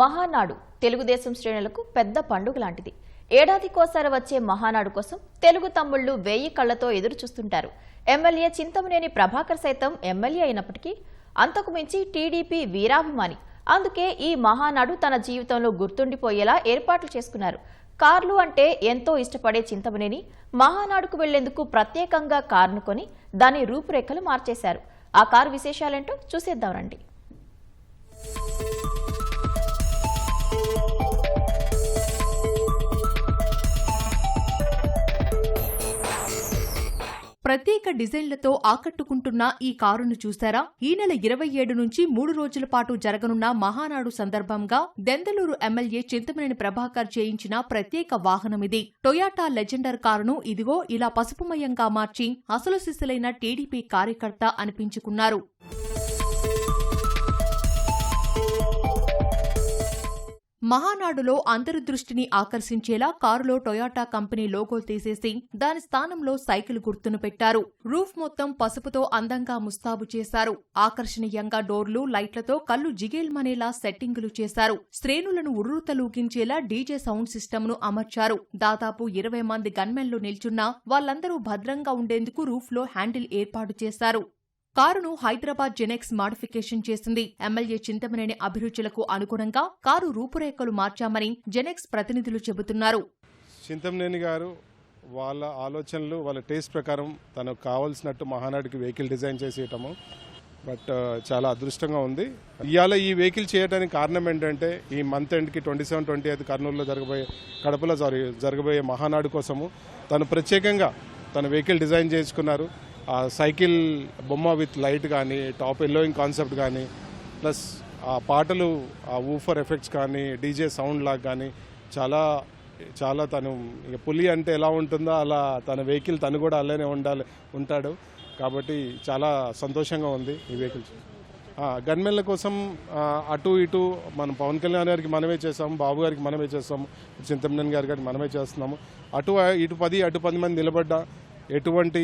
మహానాడు తెలుగుదేశం శ్రేణులకు పెద్ద పండుగ లాంటిది. ఏడాదికోసారి వచ్చే మహానాడు కోసం తెలుగు తమ్ముళ్ళు వేయి కళ్ళతో ఎదురు చూస్తుంటారు. ఎమ్మెల్యే చింతమనేని ప్రభాకర్ సైతం ఎమ్మెల్యే అయినప్పటికీ అంతకుమించి టీడీపీ వీరాభిమాని. అందుకే ఈ మహానాడు తన జీవితంలో గుర్తుండిపోయేలా ఏర్పాట్లు చేసుకున్నారు. కార్లు అంటే ఎంతో ఇష్టపడే చింతమనేని మహానాడుకు వెళ్ళేందుకు ప్రత్యేకంగా కారును కొని దాని రూపురేఖలు మార్చేశారు. ఆ కారు విశేషాలేంటో చూసేద్దాం రండి. ప్రత్యేక డిజైన్లతో ఆకట్టుకుంటున్న ఈ కారును చూశారా? ఈ నెల ఇరవై ఏడు నుంచి మూడు రోజుల పాటు జరగనున్న మహానాడు సందర్భంగా దెందలూరు ఎమ్మెల్యే చింతమనేని ప్రభాకర్ చేయించిన ప్రత్యేక వాహనమిది టొయాటా లెజెండర్ కారును ఇదిగో ఇలా పసుపుమయంగా మార్చి అసలు సిసలైన టీడీపీ కార్యకర్త అనిపించుకున్నారు. మహానాడులో అందరి దృష్టిని ఆకర్షించేలా కారులో టొయాటా కంపెనీ లోగో తీసేసి దాని స్థానంలో సైకిల్ గుర్తును పెట్టారు. రూఫ్ మొత్తం పసుపుతో అందంగా ముస్తాబు చేశారు. ఆకర్షణీయంగా డోర్లు లైట్లతో కళ్ళు జిగేల్మనేలా సెట్టింగులు చేశారు. శ్రేణులను ఉర్రూతలూగించేలా డీజే సౌండ్ సిస్టమ్ను అమర్చారు. దాదాపు ఇరవై మంది గన్మెన్లు నిల్చున్నా వాళ్ళందరూ భద్రంగా ఉండేందుకు రూఫ్లో హ్యాండిల్ ఏర్పాటు చేశారు. కారును హైదరాబాద్ జెనెక్స్ మాడిఫికేషన్ చేసింది. ఎమ్మెల్యే చింతమనేని అభిరుచులకు అనుగుణంగా కారు రూపురేఖలు మార్చామని జెనెక్స్ ప్రతినిధులు చెబుతున్నారు. చింతమనేని గారు వాళ్ళ ఆలోచనలు వాళ్ళ టేస్ట్ ప్రకారం తనకు కావాల్సినట్టు మహానాడికి వెహికల్ డిజైన్ చేసేయటము బట్ చాలా అదృష్టంగా ఉంది. ఇవాళ ఈ వెహికల్ చేయడానికి కారణం ఏంటంటే ఈ మంత్ ఎండ్కి ట్వంటీ సెవెన్ ట్వంటీ ఎయిత్ కర్నూలులో జరగబోయే కడపలో జరి జరగబోయే మహానాడు కోసము తను ప్రత్యేకంగా తన వెహికల్ డిజైన్ చేసుకున్నారు సైకిల్ బొమ్మ విత్ లైట్ కానీ టాప్ ఎల్లోయింగ్ కాన్సెప్ట్ కానీ ప్లస్ ఆ పాటలు ఆ ఊఫర్ ఎఫెక్ట్స్ కానీ డీజే సౌండ్ లాగా కానీ చాలా చాలా తను ఇక పులి అంటే ఎలా ఉంటుందో అలా తన వెహికల్ తను కూడా అలానే ఉండాలి ఉంటాడు. కాబట్టి చాలా సంతోషంగా ఉంది ఈ వెహికల్స్. గన్మెన్ల కోసం అటు ఇటు మనం పవన్ కళ్యాణ్ గారికి మనమే చేస్తాము బాబు గారికి మనమే చేస్తాము చింతమనేని గారి గారికి మనమే చేస్తున్నాము. అటు ఇటు పది అటు పది మంది నిలబడ్డా ఎటువంటి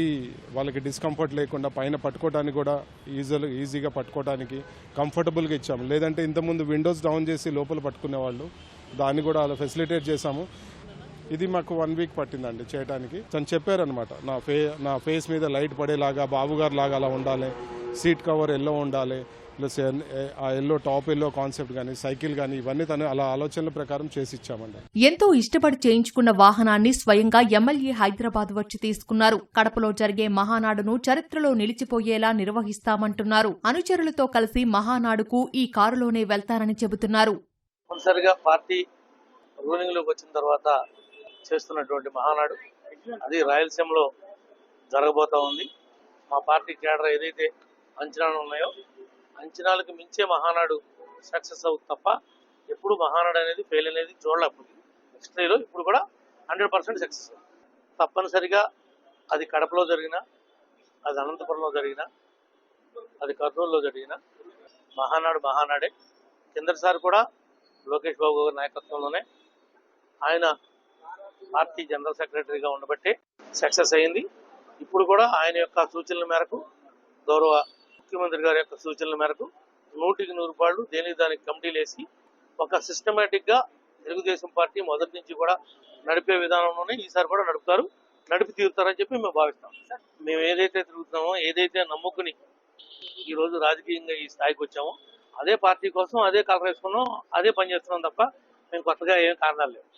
వాళ్ళకి డిస్కంఫర్ట్ లేకుండా పైన పట్టుకోవడానికి కూడా ఈజీ ఈజీగా పట్టుకోవడానికి కంఫర్టబుల్గా ఇచ్చాము. లేదంటే ఇంతకుముందు విండోస్ డౌన్ చేసి లోపల పట్టుకునేవాళ్ళు దాన్ని కూడా అలా ఫెసిలిటేట్ చేశాము. ఇది మాకు వన్ వీక్ పట్టిందండి చేయడానికి తను చెప్పారనమాట నా ఫే నా ఫేస్ మీద లైట్ పడేలాగా బాబుగారు లాగా అలా ఉండాలి సీట్ కవర్ ఎల్లో ఉండాలి ప్లస్ ఆ ఎల్లో టాప్ ఎల్లో కాన్సెప్ట్ కానీ సైకిల్ కానీ ఇవన్నీ తను అలా ఆలోచనల ప్రకారం చేసి ఇచ్చామండి ఎంతో ఇష్టపడి చేయించుకున్న వాహనాన్ని స్వయంగా ఎమ్మెల్యే హైదరాబాద్ వచ్చి తీసుకున్నారు. కడపలో జరిగే మహానాడును చరిత్రలో నిలిచిపోయేలా నిర్వహిస్తామంటున్నారు. అనుచరులతో కలిసి మహానాడుకు ఈ కారులోనే వెళ్తారని చెబుతున్నారు. తప్పనిసరిగా పార్టీ రూలింగ్లోకి వచ్చిన తర్వాత చేస్తున్నటువంటి మహానాడు అది రాయలసీమలో జరగబోతా ఉంది. మా పార్టీ కేడర్ ఏదైతే అంచనాలు ఉన్నాయో అంచనాలకు మించే మహానాడు సక్సెస్ అవుతుంది తప్ప ఎప్పుడు మహానాడు అనేది ఫెయిల్ అనేది చూడలేకపోయింది హిస్టరీలో ఇప్పుడు కూడా హండ్రెడ్ పర్సెంట్ సక్సెస్ తప్పనిసరిగా అది కడపలో జరిగిన అది అనంతపురంలో జరిగిన అది కర్నూలులో జరిగిన మహానాడు మహానాడే. కిందటిసారి కూడా లోకేష్ బాబు గారి నాయకత్వంలోనే ఆయన పార్టీ జనరల్ సెక్రటరీగా ఉండబట్టే సక్సెస్ అయింది. ఇప్పుడు కూడా ఆయన యొక్క సూచనల మేరకు గౌరవ ముఖ్యమంత్రి గారి యొక్క సూచనల మేరకు నూటికి నూరు పాళ్ళు దేనికి దానికి కమిటీలు వేసి ఒక సిస్టమేటిక్గా తెలుగుదేశం పార్టీ మొదటి నుంచి కూడా నడిపే విధానంలోనే ఈసారి కూడా నడుపుతారు. నడిపి తీరుతారని చెప్పి మేము భావిస్తాం. మేము ఏదైతే తిరుగుతున్నామో ఏదైతే నమ్ముకుని ఈ రోజు రాజకీయంగా ఈ స్థాయికి వచ్చామో అదే పార్టీ కోసం అదే కలర్ వేసుకున్నాం అదే పని చేస్తున్నాం తప్ప మేము కొత్తగా ఏం కారణాలు లేవు.